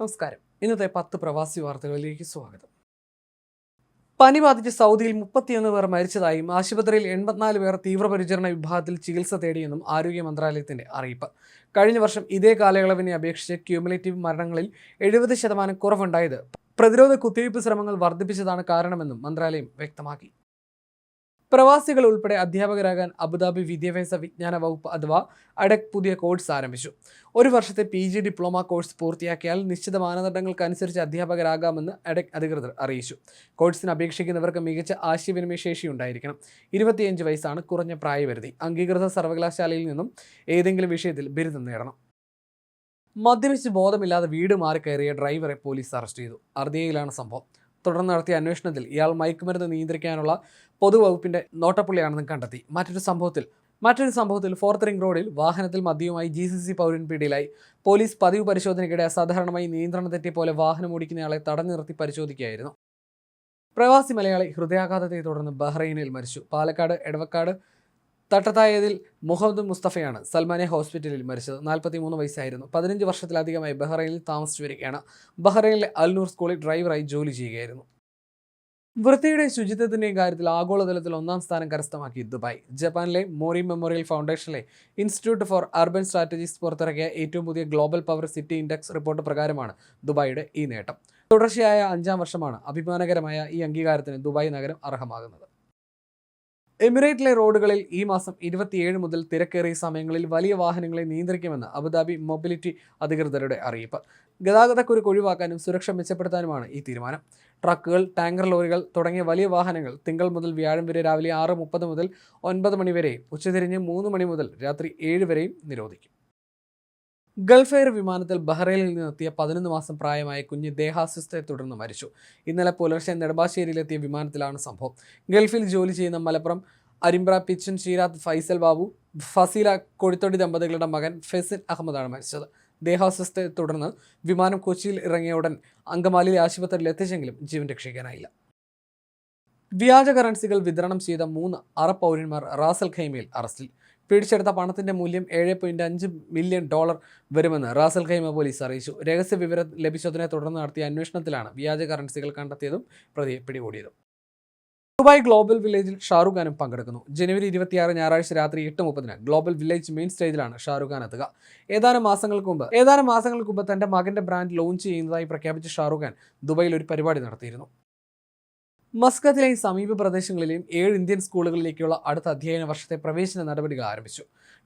നമസ്കാരം. ഇന്നത്തെ പത്ത് പ്രവാസി വാർത്തകളിലേക്ക് സ്വാഗതം. പനി ബാധിച്ച് സൗദിയിൽ മുപ്പത്തിയൊന്ന് പേർ മരിച്ചതായും ആശുപത്രിയിൽ എൺപത്തിനാല് പേർ തീവ്രപരിചരണ വിഭാഗത്തിൽ ചികിത്സ തേടിയെന്നും ആരോഗ്യ മന്ത്രാലയത്തിന്റെ അറിയിപ്പ്. കഴിഞ്ഞ വർഷം ഇതേ കാലയളവിനെ അപേക്ഷിച്ച് ക്യൂമുലേറ്റീവ് മരണങ്ങളിൽ എഴുപത് ശതമാനം കുറവുണ്ടായത്. പ്രതിരോധ കുത്തിവയ്പ് ശ്രമങ്ങൾ വർദ്ധിപ്പിച്ചതാണ് കാരണമെന്നും മന്ത്രാലയം വ്യക്തമാക്കി. പ്രവാസികൾ ഉൾപ്പെടെ അധ്യാപകരാകാൻ അബുദാബി വിദ്യാഭ്യാസ വിജ്ഞാന വകുപ്പ് അഥവാ അഡക് പുതിയ കോഴ്സ് ആരംഭിച്ചു. ഒരു വർഷത്തെ പി ജി ഡിപ്ലോമ കോഴ്സ് പൂർത്തിയാക്കിയാൽ നിശ്ചിത മാനദണ്ഡങ്ങൾക്കനുസരിച്ച് അധ്യാപകരാകാമെന്ന് അഡക് അധികൃതർ അറിയിച്ചു. കോഴ്സിന് അപേക്ഷിക്കുന്നവർക്ക് മികച്ച ആശയവിനിമയ ശേഷി ഉണ്ടായിരിക്കണം. ഇരുപത്തിയഞ്ച് വയസ്സാണ് കുറഞ്ഞ പ്രായപരിധി. അംഗീകൃത സർവകലാശാലയിൽ നിന്നും ഏതെങ്കിലും വിഷയത്തിൽ ബിരുദം നേടണം. മദ്യപിച്ച് ബോധമില്ലാതെ വീട് മാറി കയറിയ ഡ്രൈവറെ പോലീസ് അറസ്റ്റ് ചെയ്തു. അർദിയയിലാണ് സംഭവം. തുടർന്ന് നടത്തിയ അന്വേഷണത്തിൽ ഇയാൾ മയക്കുമരുന്ന് നിയന്ത്രിക്കാനുള്ള പൊതുവകുപ്പിന്റെ നോട്ടപ്പുള്ളിയാണെന്ന് കണ്ടെത്തി. മറ്റൊരു സംഭവത്തിൽ മറ്റൊരു സംഭവത്തിൽ ഫോർത്ത് റിംഗ് റോഡിൽ വാഹനത്തിൽ മദ്യവുമായി ജി സി സി പൗരൻ പിടിയിലായി. പോലീസ് പതിവ് പരിശോധനയ്ക്കിടെ അസാധാരണമായി നിയന്ത്രണം തെറ്റിയ പോലെ വാഹനം ഓടിക്കുന്നയാളെ തടഞ്ഞു നിർത്തി പരിശോധിക്കുകയായിരുന്നു. പ്രവാസി മലയാളി ഹൃദയാഘാതത്തെ തുടർന്ന് ബഹ്റൈനിൽ മരിച്ചു. പാലക്കാട് എടവക്കാട് തട്ടത്തായതിൽ മുഹമ്മദ് മുസ്തഫയാണ് സൽമാനെ ഹോസ്പിറ്റലിൽ മരിച്ചത്. നാൽപ്പത്തി മൂന്ന് വയസ്സായിരുന്നു. പതിനഞ്ച് വർഷത്തിലധികമായി ബഹ്റൈനിൽ താമസിച്ചു വരികയാണ് ബഹ്റൈനിലെ അൽനൂർ സ്കൂളിൽ ഡ്രൈവറായി ജോലി ചെയ്യുകയായിരുന്നു. വൃത്തിയുടെയും ശുചിത്വത്തിന്റെയും കാര്യത്തിൽ ആഗോളതലത്തിൽ ഒന്നാം സ്ഥാനം കരസ്ഥമാക്കി ദുബായ്. ജപ്പാനിലെ മോറി മെമ്മോറിയൽ ഫൗണ്ടേഷനിലെ ഇൻസ്റ്റിറ്റ്യൂട്ട് ഫോർ അർബൻ സ്ട്രാറ്റജീസ് പുറത്തിറക്കിയ ഏറ്റവും പുതിയ global power city index report പ്രകാരമാണ് ദുബായിയുടെ ഈ നേട്ടം. തുടർച്ചയായ അഞ്ചാം വർഷമാണ് അഭിമാനകരമായ ഈ അംഗീകാരത്തിന് ദുബായ് നഗരം അർഹമാകുന്നത്. എമിറേറ്റിലെ റോഡുകളിൽ ഈ മാസം ഇരുപത്തിയേഴ് മുതൽ തിരക്കേറിയ സമയങ്ങളിൽ വലിയ വാഹനങ്ങളെ നിയന്ത്രിക്കുമെന്ന് അബുദാബി മൊബിലിറ്റി അധികൃതരുടെ അറിയിപ്പ്. ഗതാഗതക്കുരുക്ക് ഒഴിവാക്കാനും സുരക്ഷ മെച്ചപ്പെടുത്താനുമാണ് ഈ തീരുമാനം. ട്രക്കുകൾ ടാങ്കർ ലോറികൾ തുടങ്ങിയ വലിയ വാഹനങ്ങൾ തിങ്കൾ മുതൽ വ്യാഴം വരെ രാവിലെ ആറ് മുപ്പത് മുതൽ ഒൻപത് മണി വരെയും ഉച്ചതിരിഞ്ഞ് മൂന്ന് മണി മുതൽ രാത്രി ഏഴ് വരെയും നിരോധിക്കും. ഗൾഫ് എയർ വിമാനത്തിൽ ബഹ്റൈനിൽ നിന്നെത്തിയ പതിനൊന്ന് മാസം പ്രായമായ കുഞ്ഞ് ദേഹാസ്വസ്ഥയെ തുടർന്ന് മരിച്ചു. ഇന്നലെ പുലർച്ചെ നെടുമ്പാശ്ശേരിയിലെത്തിയ വിമാനത്തിലാണ് സംഭവം. ഗൾഫിൽ ജോലി ചെയ്യുന്ന മലപ്പുറം അരിമ്പ്ര പിച്ചൻ ഷീരാത്ത് ഫൈസൽ ബാബു ഫസീല കൊടിത്തൊടി ദമ്പതികളുടെ മകൻ ഫെസിൻ അഹമ്മദാണ് മരിച്ചത്. ദേഹാസ്വസ്ഥയെ തുടർന്ന് വിമാനം കൊച്ചിയിൽ ഇറങ്ങിയ ഉടൻ അങ്കമാലിയിലെ ആശുപത്രിയിൽ എത്തിച്ചെങ്കിലും ജീവൻ രക്ഷിക്കാനായില്ല. വ്യാജ കറൻസികൾ വിതരണം ചെയ്ത മൂന്ന് അറബ് പൗരന്മാർ റാസൽ ഖൈമയിൽ അറസ്റ്റിൽ. പിടിച്ചെടുത്ത പണത്തിന്റെ മൂല്യം ഏഴ് പോയിന്റ് അഞ്ച് മില്യൺ ഡോളർ വരുമെന്ന് റാസൽ ഖൈമ പോലീസ് അറിയിച്ചു. രഹസ്യ വിവരം ലഭിച്ചതിനെ തുടർന്ന് നടത്തിയ അന്വേഷണത്തിലാണ് വ്യാജ കറൻസികൾ കണ്ടെത്തിയതും പ്രതിയെ പിടികൂടിയതും. ദുബായ് ഗ്ലോബൽ വില്ലേജിൽ ഷാറുഖ് ഖാനും പങ്കെടുക്കുന്നു. ജനുവരി ഇരുപത്തിയാറ് ഞായറാഴ്ച രാത്രി എട്ട് മുപ്പതിന് ഗ്ലോബൽ വില്ലേജ് മെയിൻ സ്റ്റേജിലാണ് ഷാറുഖ് ഖാൻ എത്തുക. ഏതാനും മാസങ്ങൾക്ക് മുമ്പ് ഏതാനും മാസങ്ങൾക്ക് മുമ്പ് തന്റെ മകന്റെ ബ്രാൻഡ് ലോഞ്ച് ചെയ്യുന്നതായി പ്രഖ്യാപിച്ച ഷാറുഖ് ഖാൻ ദുബായിൽ ഒരു പരിപാടി നടത്തിയിരുന്നു. മസ്കത്തിലെയും സമീപ പ്രദേശങ്ങളിലെയും ഏഴ് ഇന്ത്യൻ സ്കൂളുകളിലേക്കുള്ള അടുത്ത അധ്യയന വർഷത്തെ പ്രവേശന നടപടികൾ ആരംഭിച്ചു.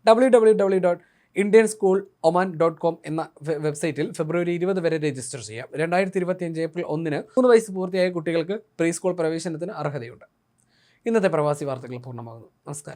W W W dot Indian school Oman dot com എന്ന വെബ്സൈറ്റിൽ ഫെബ്രുവരി ഇരുപത് വരെ രജിസ്റ്റർ ചെയ്യാം. രണ്ടായിരത്തി ഇരുപത്തിയഞ്ച് ഏപ്രിൽ ഒന്നിന് മൂന്ന് വയസ്സ് പൂർത്തിയായ കുട്ടികൾക്ക് പ്രീ സ്കൂൾ പ്രവേശനത്തിന് അർഹതയുണ്ട്. ഇന്നത്തെ പ്രവാസി വാർത്തകൾ പൂർണമാകുന്നു. നമസ്കാരം.